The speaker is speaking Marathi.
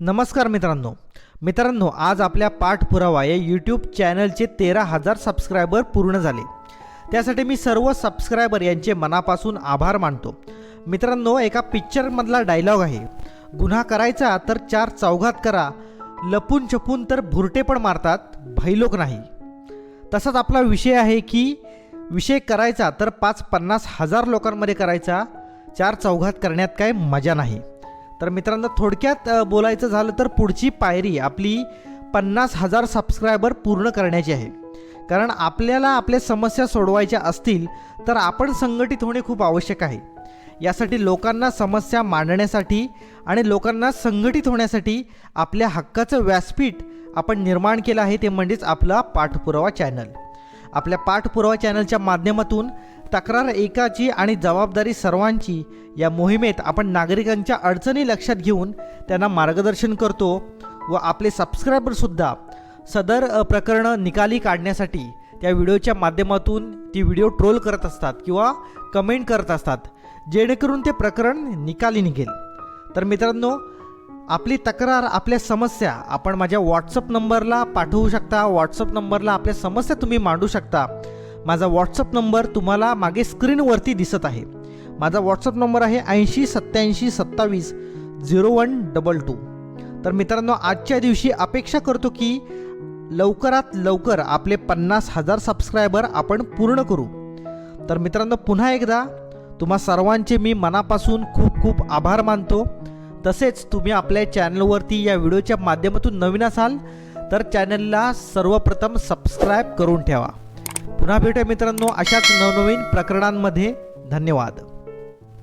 नमस्कार मित्रांनो. मित्रांनो आज आपल्या पाठपुरावा या यूट्यूब चॅनलचे तेरा हजार सबस्क्रायबर पूर्ण झाले. त्यासाठी मी सर्व सबस्क्रायबर यांचे मनापासून आभार मानतो. मित्रांनो एका पिक्चरमधला डायलॉग आहे. गुन्हा करायचा तर चार चौघात करा. लपून छपून तर भुरटे पण मारतात. भैलोक नाही. तसाच आपला विषय आहे की विषय करायचा तर पाच पन्नास हजार लोकांमध्ये करायचा. चार चौघात करण्यात काय मजा नाही. तर मित्रांनो थोडक्यात बोलायचं झालं तर पुढची पायरी आपली पन्नास हजार सबस्क्रायबर पूर्ण करण्याची आहे. कारण आपल्याला आपल्या समस्या सोडवायच्या असतील तर आपण संघटित होणे खूप आवश्यक आहे. यासाठी लोकांना समस्या मांडण्यासाठी आणि लोकांना संघटित होण्यासाठी आपल्या हक्काचं व्यासपीठ आपण निर्माण केलं आहे ते म्हणजेच आपला पाठपुरावा चॅनल आपल्या पाठपुरावा चॅनलच्या माध्यमातून तक्रार एकाची आणि जबाबदारी सर्वांची या मोहिमेत आपण नागरिकांच्या अडचणी लक्षात घेऊन त्यांना मार्गदर्शन करतो व आपले सबस्क्रायबरसुद्धा सदर प्रकरणं निकाली काढण्यासाठी त्या व्हिडिओच्या माध्यमातून ती व्हिडिओ ट्रोल करत असतात किंवा कमेंट करत असतात जेणेकरून ते प्रकरण निकाली निघेल. तर मित्रांनो आपली तक्रार आपल्या समस्या आपण माझ्या व्हॉट्सअप नंबरला पाठवू शकता. व्हॉट्सअप नंबरला आपल्या समस्या तुम्ही मांडू शकता. माझा व्हॉट्सअप नंबर तुम्हाला मागे स्क्रीनवरती दिसत आहे. माझा व्हॉट्सअप नंबर आहे ऐंशी सत्याऐंशी सत्तावीस झिरो वन डबल टू. तर मित्रांनो आजच्या दिवशी अपेक्षा करतो की लवकरात लवकर आपले पन्नास हजार सबस्क्रायबर आपण पूर्ण करू. तर मित्रांनो पुन्हा एकदा तुम्हा सर्वांचे मी मनापासून खूप खूप आभार मानतो. तसेच तुम्ही आपल्या चॅनलवरती या व्हिडिओच्या माध्यमातून नवीन असाल तर चॅनलला सर्वप्रथम सबस्क्राईब करून ठेवा. पुन्हा भेटूया मित्रांनो अशाच नवनवीन प्रकरणांमध्ये. धन्यवाद.